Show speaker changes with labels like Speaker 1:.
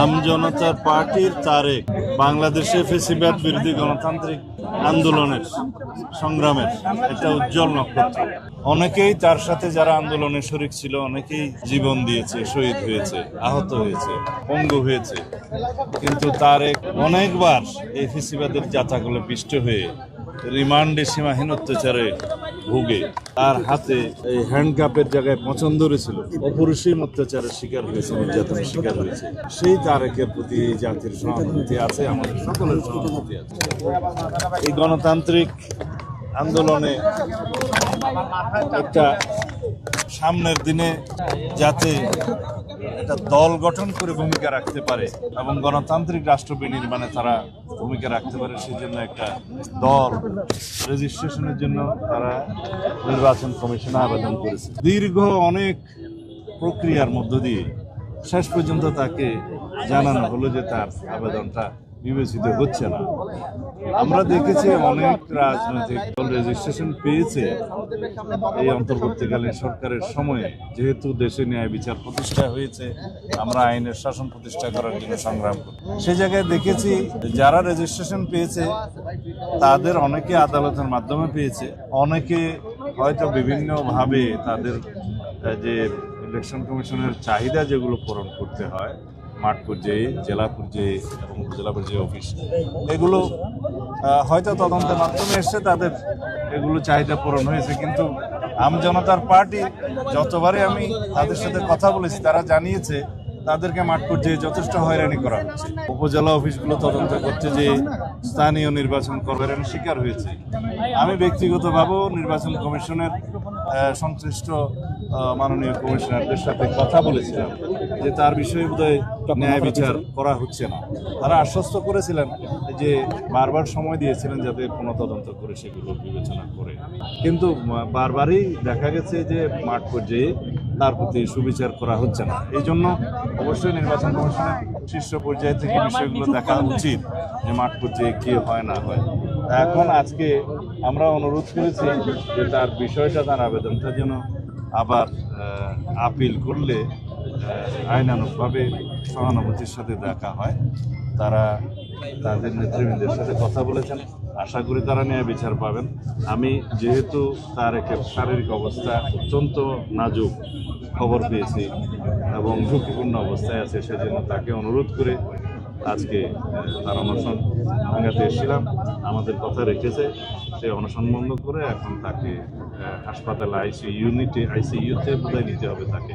Speaker 1: আম জনতার পার্টির তারেক বাংলাদেশে ফেসিবাদ বিরোধী গণতান্ত্রিক আন্দোলনের সংগ্রামের একটা উজ্জ্বল নক্ষত্র। অনেকেই তার সাথে যারা আন্দোলনে শরিক ছিল, অনেকেই জীবন দিয়েছে, শহীদ হয়েছে, আহত হয়েছে, পঙ্গু হয়েছে। কিন্তু তারেক অনেকবার এই ফেসিবাদের যাতাগুলো পিষ্ট হয়ে রিমান্ডে সীমাহীন অত্যাচারে ভুগে। তার হাতে এই হ্যান্ডকাপের জায়গায় পছন্দ ছিল অপরিসীম অত্যাচারের শিকার হয়েছে, নির্যাতনের শিকার হয়েছে। সেই তারেকের প্রতি এই জাতির সহানুভূতি আছে, আমাদের সকলের সহানুভূতি আছে। এই গণতান্ত্রিক আন্দোলনে একটা সামনের দিনে যাতে একটা দল গঠন করে ভূমিকা রাখতে পারে এবং গণতান্ত্রিক রাষ্ট্র বিনির্মাণে তারা ভূমিকা রাখতে পারে সেই জন্য একটা দল রেজিস্ট্রেশনের জন্য তারা নির্বাচন কমিশনে আবেদন করেছে। দীর্ঘ অনেক প্রক্রিয়ার মধ্য দিয়ে শেষ পর্যন্ত তাকে জানানো হলো যে তার আবেদনটা বিবেচিত হচ্ছে না। আমরা দেখেছি অনেক রাজনৈতিক দল রেজিস্ট্রেশন পেয়েছে এই অন্তর্বর্তীকালীন সরকারের সময়ে। যেহেতু দেশে ন্যায় বিচার প্রতিষ্ঠা হয়েছে, আমরা আইনের শাসন প্রতিষ্ঠা করার জন্য সংগ্রাম করি। সেই জায়গায় দেখেছি যারা রেজিস্ট্রেশন পেয়েছে, তাদের অনেকে আদালতের মাধ্যমে পেয়েছে। অনেকে হয়তো বিভিন্নভাবে তাদের যে ইলেকশন কমিশনের চাহিদা যেগুলো পূরণ করতে হয় মাঠ পর্যায়ে জেলা পর্যায়ে এবং উপজেলা পর্যায়ে অফিস, এগুলো হয়তো তদন্তের মাধ্যমে এসছে, তাদের এগুলো চাহিদা পূরণ হয়েছে। কিন্তু আম জনতার পার্টি, যতবারই আমি তাদের সাথে কথা বলেছি, তারা জানিয়েছে তাদেরকে মাঠ পর্যায়ে যথেষ্ট হয়রানি করা হচ্ছে। উপজেলা অফিসগুলো তদন্ত করছে যে স্থানীয় নির্বাচন করবেন শিকার হয়েছে। আমি ব্যক্তিগতভাবেও নির্বাচন কমিশনের সংশ্লিষ্ট মাননীয় কমিশনারদের সাথে কথা বলেছিলাম যে তার বিষয়ে বোধহয় ন্যায় বিচার করা হচ্ছে না। তারা আশ্বস্ত করেছিলেন যে বারবার সময় দিয়েছিলেন যাতে পুনঃতদন্ত করে সেগুলো বিবেচনা করে। কিন্তু বারবারই দেখা গেছে যে মাঠ পর্যায়ে তার প্রতি সুবিচার করা হচ্ছে না। এই জন্য অবশ্যই নির্বাচন কমিশনের শীর্ষ পর্যায়ে থেকে বিষয়গুলো দেখা উচিত যে মাঠ পর্যায়ে কি হয় না হয়। এখন আজকে আমরা অনুরোধ করেছি যে তার বিষয়টা তার আবেদনটা যেন আবার আপিল করলে আহ, আইনানুগভাবে সহানুভূতির সাথে দেখা হয়। তারা তাদের নেতৃবৃন্দের সাথে কথা বলেছেন। আশা করি তারা ন্যায় বিচার পাবেন। আমি যেহেতু তার একটা শারীরিক অবস্থা অত্যন্ত নাজুক খবর পেয়েছি এবং ঝুঁকিপূর্ণ অবস্থায় আছে, সেজন্য তাকে অনুরোধ করে আজকে তার অনশন ভাঙাতে এসেছিলাম। আমাদের কথা রেখেছে। সে অনশন বন্ধ করে এখন তাকে হাসপাতালে আইসি ইউনিটে আইসিইউতে বোধহয় নিতে হবে তাকে।